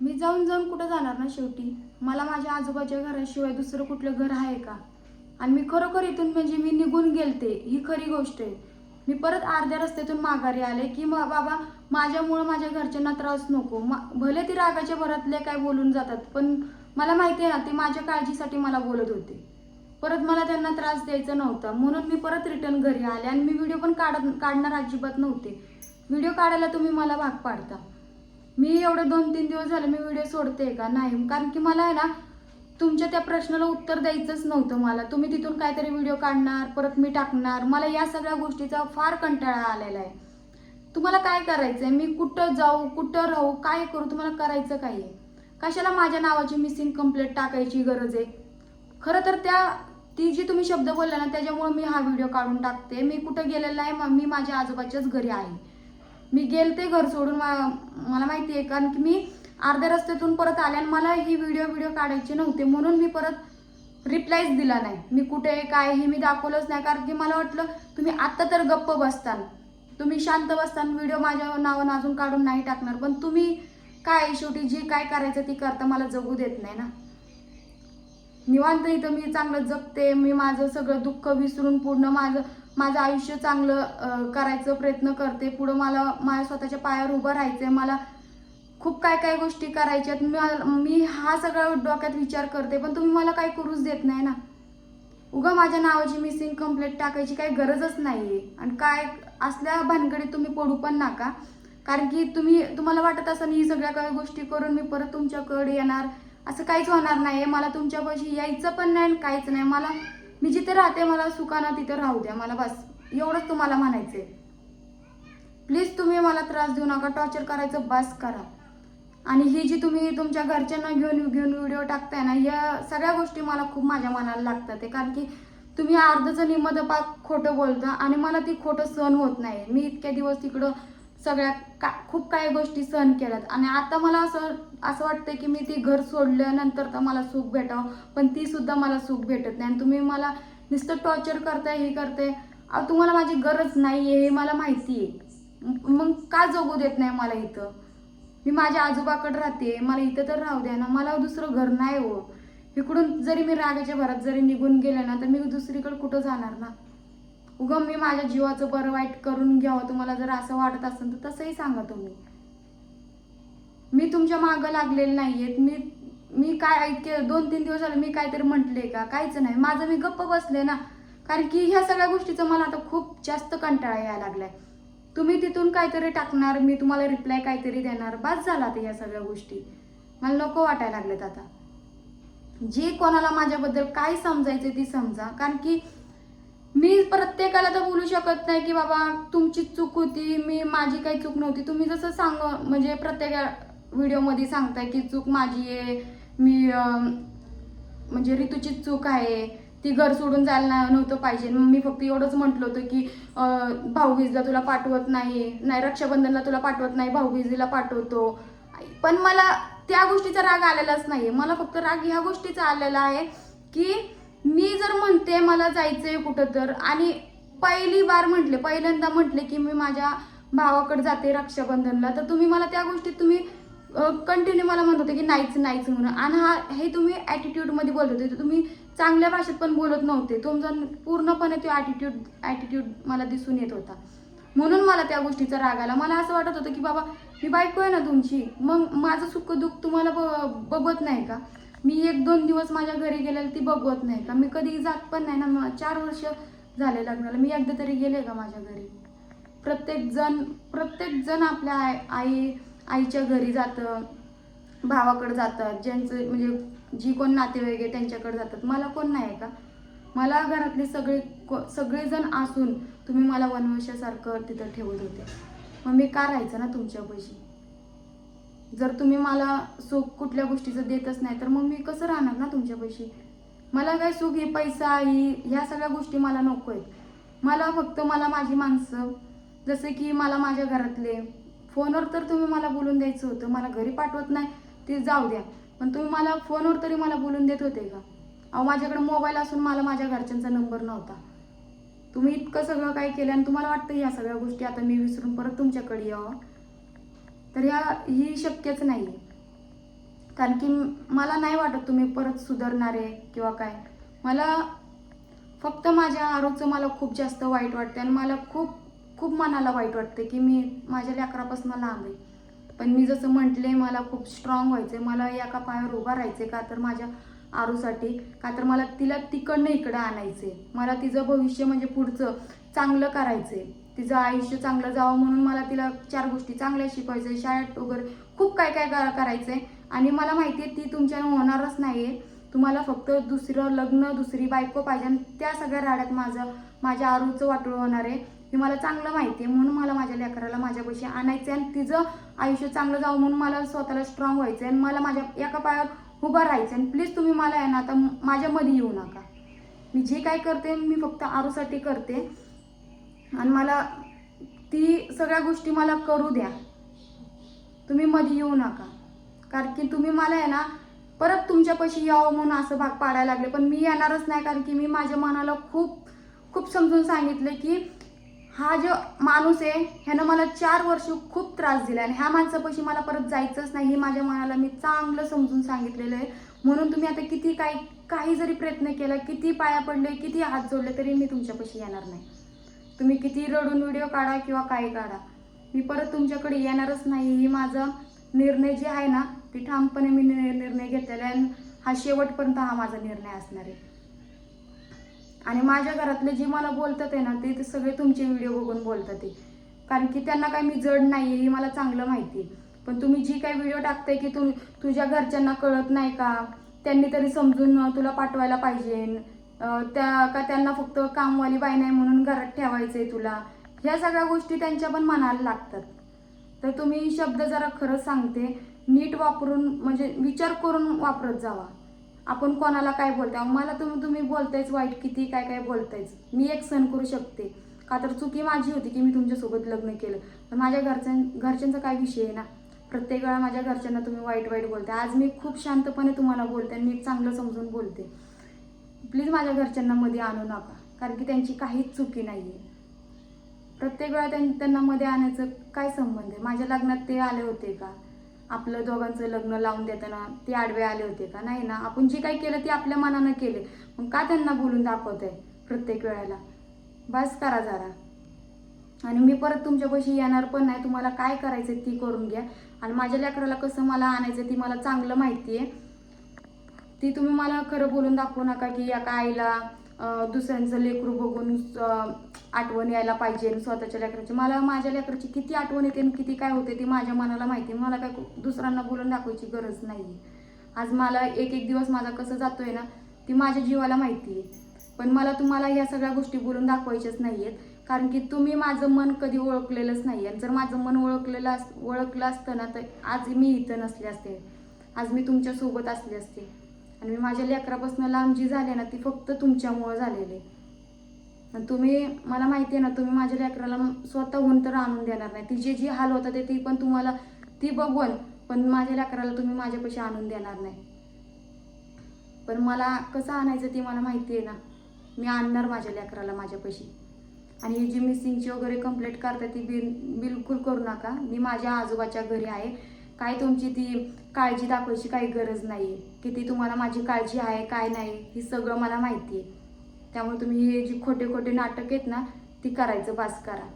मी जाऊन जाऊन कुठं जाणार ना शेवटी? मला माझ्या आजोबाच्या घराशिवाय दुसरं कुठलं घर आहे का? आणि मी खरोखर इथून म्हणजे मी निघून गेलते ही खरी गोष्ट आहे. मी परत अर्ध्या रस्त्यातून माघारी आले की मग बाबा माझ्यामुळं माझ्या घरच्यांना त्रास नको. मा भले ती रागाच्या भरातले काय बोलून जातात पण मला माहिती आहे ना ते माझ्या काळजीसाठी मला बोलत होते. परत मला त्यांना त्रास द्यायचा नव्हता. म्हणून मी परत रिटर्न घरी आले आणि मी व्हिडिओ पण काढत काढणार अजिबात नव्हते. व्हिडिओ काढायला तुम्ही मला भाग पाडता. मी एवढे दोन तीन दिवस झाले मी व्हिडिओ सोडते का? नाही. कारण की मला आहे ना तुमच्या त्या प्रश्नाला उत्तर द्यायचंच नव्हतं मला. तुम्ही तिथून काहीतरी व्हिडिओ काढणार परत मी टाकणार. मला या सगळ्या गोष्टीचा फार कंटाळा आलेला आहे. तुम्हाला काय करायचं आहे मी कुठं जाऊ कुठं राहू काय करू? तुम्हाला करायचं काय आहे? कशाला माझ्या नावाची मिसिंग कंप्लेंट टाकायची गरज आहे? खरं तर त्या ती जी तुम्ही शब्द बोलला ना त्याच्यामुळे मी हा व्हिडिओ काढून टाकते. मी कुठं गेलेला आहे मी माझ्या आजोबाच्याच घरी आहे. मी गेलते घर सोडून मा- मला माहिती आहे कारण की मी अर्ध्या रस्त्यातून परत आले आणि मला ही व्हिडिओ व्हिडिओ काढायचे नव्हते. म्हणून मी परत रिप्लायच दिला नाही. मी कुठे आहे, काय हे मी दाखवलंच नाही. कारण की मला वाटलं तुम्ही आत्ता तर गप्प बसताल. तुम्ही शांत बसताल. व्हिडिओ माझ्या नावानं अजून काढून नाही टाकणार. पण तुम्ही काय शेवटी जे काय करायचं ती करता मला जगू देत नाही ना. निवांत इथं मी चांगलं जगते. मी माझं सगळं दुःख विसरून पूर्ण माझं माझं आयुष्य चांगलं करायचं प्रयत्न करते. पुढं मला माझ्या स्वतःच्या पायावर उभं राहायचं आहे मला खूप काय काय गोष्टी करायच्यात मी मी हा सगळा डोक्यात विचार करते. पण तुम्ही मला काही करूच देत नाही ना. उगा माझ्या नावाची मिसिंग कंप्लेंट टाकायची काही गरजच नाही आहे आणि काय असल्या भानगडीत तुम्ही पडू पण नका. कारण की तुम्ही तुम्हाला वाटत असं ही सगळ्या काही गोष्टी करून मी परत तुमच्याकडे येणार. असं काहीच होणार नाही आहे मला तुमच्यापाशी यायचं पण नाही आणि काहीच नाही. मला मी जिथे राहते मला सुखाना तिथे राहू द्या. मला बस एवढंच तुम्हाला म्हणायचंय. प्लीज तुम्ही मला त्रास देऊ नका टॉर्चर करायचं बस करा. आणि ही जी तुम्ही तुमच्या घरच्यांना घेऊन घेऊन व्हिडिओ टाकताय ना या सगळ्या गोष्टी मला खूप माझ्या मनाला लागतात आहे कारण की तुम्ही अर्धचं निमदपाक खोटं बोलता आणि मला ती खोटं सहन होत नाही. मी इतक्या दिवस तिकडं सगळ्या का खूप काही गोष्टी सहन केल्यात. आणि आता मला असं असं वाटतं की मी ती घर सोडल्यानंतर तर मला सुख भेटावं पण ती सुद्धा मला सुख भेटत नाही. आणि तुम्ही मला नुसतं टॉर्चर करताय हे करताय. अहो, तुम्हाला माझी गरज नाही आहे हे मला माहिती आहे मग का जगू देत नाही मला इथं? मी माझ्या आजोबाकडे राहते मला इथं तर राहू द्या ना. मला दुसरं घर नाही हो. इकडून जरी मी रागाच्या भरात जरी निघून गेले ना तर मी दुसरीकडे कुठं जाणार ना? उगम मी माझ्या जीवाचं बरं वाईट करून घ्यावं तुम्हाला जर असं वाटत असेल तर तसंही सांगा तुम्ही. मी तुमच्या मागं लागलेले आहेत मी मी काय इतके दोन तीन दिवस झाले मी काहीतरी म्हटले का? काहीच नाही. माझं मी गप्प बसले ना. कारण की ह्या सगळ्या गोष्टीचं मला आता खूप जास्त कंटाळा यायला लागलाय. तुम्ही तिथून काहीतरी टाकणार मी तुम्हाला रिप्लाय काहीतरी देणार. बस झाला आता या सगळ्या गोष्टी. मला नको वाटायला लागलेत आता. जे कोणाला माझ्याबद्दल काय समजायचं ती समजा. कारण की मी प्रत्येकाला तर बोलू शकत नाही की बाबा तुमची चूक होती मी माझी काही चूक नव्हती. तुम्ही जसं सांग म्हणजे प्रत्येक व्हिडिओमध्ये सांगताय की चूक माझी आहे मी म्हणजे ऋतूची चूक आहे ती घर सोडून जायला नव्हतं पाहिजे. मग मी फक्त एवढंच म्हटलं होतं की भाऊबीजला तुला पाठवत नाही नाही रक्षाबंधनला तुला पाठवत नाही भाऊबीजीला पाठवतो. पण मला त्या गोष्टीचा राग आलेलाच नाही मला फक्त राग ह्या गोष्टीचा आलेला आहे की मी जर म्हणते मला जायचंय कुठं तर आणि पहिली बार म्हटले पहिल्यांदा म्हटले की मी माझ्या भावाकडे जाते रक्षाबंधनला तर तुम्ही मला त्या गोष्टीत तुम्ही कंटिन्यू मला म्हणत होते की नाहीच नाहीच म्हणून. आणि हा हे तुम्ही ॲटिट्यूडमध्ये बोलत होते तर तुम्ही चांगल्या भाषेत पण बोलत नव्हते. तुमचा पूर्णपणे तो ॲटिट्यूड ॲटिट्यूड मला दिसून येत होता. म्हणून मला त्या गोष्टीचा राग आला. मला असं वाटत होतं की बाबा मी बायको आहे ना तुमची मग माझं सुख दुःख तुम्हाला ब बघत नाही का? मी एक दोन दिवस माझ्या घरी गेलेले ती बघवत नाही का? मी कधी जात पण नाही ना चार वर्ष झाले लग्नाला. मी एकदा तरी गेले का माझ्या घरी? प्रत्येक जण प्रत्येक जण आपल्या आई आई आईच्या घरी जातं भावाकडे जातात. ज्यांचं म्हणजे जी कोण नातेवाईक आहे त्यांच्याकडे जातात. मला कोण नाही आहे का? मला घरातले सगळे को- सगळेजण असून तुम्ही मला वनवशासारखं तिथं ठेवत होते. मग मी का राहायचं ना तुमच्यापाशी? जर तुम्ही मला सुख कुठल्या गोष्टीचं देतच नाही तर मग मी कसं राहणार ना तुमच्यापाशी मला काय सुख ही पैसा ही ह्या सगळ्या गोष्टी मला नको आहेत. मला फक्त मला माझी माणसं जसे की मला माझ्या घरातले. फोनवर तर तुम्ही मला बोलून द्यायचं होतं मला घरी पाठवत नाही ते जाऊ द्या. पण तुम्ही मला फोनवर तरी मला बोलून देत होते का? अहो माझ्याकडे मोबाईल असून मला माझ्या घरच्यांचा नंबर नव्हता. तुम्ही इतकं सगळं काय केलं आणि तुम्हाला वाटतं ह्या सगळ्या गोष्टी आता मी विसरून परत तुमच्याकडे यावं? तर ह्या ही शक्यच नाही. आहे कारण की मला नाही वाटत तुम्ही परत सुधारणार आहे किंवा काय. मला फक्त माझ्या आरोचं मला खूप जास्त वाईट वाटते आणि मला खूप खूप मनाला वाईट वाटते की मी माझ्या लेकरापासून लांब आहे. पण मी जसं म्हटले मला खूप स्ट्रॉंग व्हायचं मला एका पायावर उभा राहायचे का तर माझ्या आरूसाठी का तर मला तिला तिकडनं इकडं आणायचे मला तिचं भविष्य म्हणजे पुढचं चांगलं करायचं आहे तिचं आयुष्य चांगलं जावं म्हणून मला तिला चार गोष्टी चांगल्या शिकवायचं शाळेत वगैरे खूप काय काय करायचं आहे आणि मला माहिती आहे ती तुमच्यानं होणारच नाही आहे तुम्हाला फक्त दुसरं लग्न दुसरी बायको पाहिजे आणि त्या सगळ्या राड्यात माझं माझ्या आरूचं वाटोळ होणार आहे. हे मला चांगलं माहिती आहे म्हणून मला माझ्या लेकराला माझ्यापाशी आणायचं आहे आणि तिचं आयुष्य चांगलं जावं म्हणून मला स्वतःला स्ट्रॉंग व्हायचं आहे आणि मला माझ्या एका पायावर उभं राहायचं आणि प्लीज तुम्ही मला आहे ना आता माझ्यामध्ये येऊ नका. मी जे काय करते मी फक्त आरूसाठी करते. आणि मला ती सगळ्या गोष्टी मला करू द्या. तुम्ही मध्ये येऊ नका. कारण की तुम्ही मला आहे ना परत तुमच्यापाशी यावं म्हणून असं भाग पाडायला लागले. पण मी येणारच नाही कारण की मी माझ्या मनाला खूप खूप समजून सांगितलं की हा जो माणूस आहे ह्यानं मला चार वर्ष खूप त्रास दिला आणि ह्या माणसापाशी मला परत जायचंच नाही हे माझ्या मनाला मी चांगलं समजून सांगितलेलं आहे. म्हणून तुम्ही आता किती काही काही जरी प्रयत्न केला किती पाया पडले किती हात जोडले तरी मी तुमच्यापाशी येणार नाही. तुम्ही किती रडून व्हिडिओ काढा किंवा काय काढा. मी परत तुमच्याकडे येणारच नाही. ही माझा निर्णय जे आहे ना ती ठामपणे मी नि- निर्णय घेतलेला आहे. आणि हा शेवटपर्यंत हा माझा निर्णय असणार आहे. आणि माझ्या घरातले जे मला बोलतात आहे ना ते ते सगळे तुमचे व्हिडिओ बघून बोलतात ते कारण की त्यांना काय मी जड नाही आहे हे मला चांगलं माहिती आहे. पण तुम्ही जी काही व्हिडिओ टाकताय की तू तुझ्या घरच्यांना कळत नाही का? त्यांनी तरी समजून तुला पाठवायला पाहिजे. त्या का त्यांना फक्त कामवाली बाई नाही म्हणून घरात ठेवायचं आहे तुला? ह्या सगळ्या गोष्टी त्यांच्या पण मनाला लागतात. तर तुम्ही शब्द जरा खरंच सांगते. नीट वापरून म्हणजे विचार करून वापरत जावा. आपण कोणाला काय बोलताय? मला तुम्ही तुम्ही बोलतायच वाईट किती काय काय बोलतायच. मी एक सण करू शकते. का तर चुकी माझी होती की मी तुमच्यासोबत लग्न केलं. तर माझ्या घरच्यां घरच्यांचा काय विषय आहे ना? प्रत्येक वेळा माझ्या घरच्यांना तुम्ही वाईट वाईट बोलताय. आज मी खूप शांतपणे तुम्हाला बोलते आणि नीट चांगलं समजून बोलते. प्लीज माझ्या घरच्यांना मध्ये आणू नका कारण की त्यांची काहीच चुकी नाही आहे प्रत्येक वेळा त्यां- त्यांना मध्ये आणायचं काय संबंध आहे? माझ्या लग्नात ते आले होते का? आपलं दोघांचं लग्न लावून देताना ते आडवे आले होते का? नाही ना. आपण जे काही केलं ते आपल्या मनानं केले. मग का त्यांना बोलून दाखवत आहे प्रत्येक वेळेला? बस करा जरा. आणि मी परत तुमच्यापाशी येणार पण नाही. तुम्हाला काय करायचं ती करून घ्या. आणि माझ्या लेकराला कसं मला आणायचं ती मला चांगलं माहिती आहे ती तुम्ही मला खरं बोलून दाखवू नका की या आईला दुसऱ्यांचं लेकरू बघून आठवण यायला पाहिजे स्वतःच्या लेकराची. मला माझ्या लेकराची किती आठवण येते आणि किती काय होते ती माझ्या मनाला माहिती आहे. मला काय दुसऱ्यांना बोलून दाखवायची गरज नाही आज मला एक एक दिवस माझा कसं जातोय ना ती माझ्या जीवाला माहिती आहे. पण मला तुम्हाला या सगळ्या गोष्टी बोलून दाखवायच्याच नाही आहेत कारण की तुम्ही माझं मन कधी ओळखलेलंच नाही आणि जर माझं मन ओळखलेलं अस ओळखलं असतं ना तर आज मी इथं नसले असते. आज मी तुमच्यासोबत असले असते. आणि मी माझ्या लेकरापासून लांब जी झाले ना ती फक्त तुमच्यामुळं झालेली. आणि तुम्ही मला माहिती आहे ना तुम्ही माझ्या लेकराला स्वतःहून तर आणून देणार नाही. ती जे जी हाल होतात ते ती पण तुम्हाला ती बघून पण माझ्या लेकराला तुम्ही माझ्यापाशी आणून देणार नाही. पण मला कसं आणायचं ते मला माहिती आहे ना. मी आणणार माझ्या लेकराला माझ्यापाशी. आणि ही जी मिसिंगची वगैरे कंप्लेंट करता ती बिल बिलकुल करू नका. मी माझ्या आजोबाच्या घरी आहे. काय तुमची ती काळजी दाखवायची काही गरज नाही. आहे किती तुम्हाला माझी काळजी आहे काय नाही हे सगळं मला माहिती आहे. त्यामुळे तुम्ही हे जी खोटे खोटे नाटक आहेत ना ती करायचं बास करा.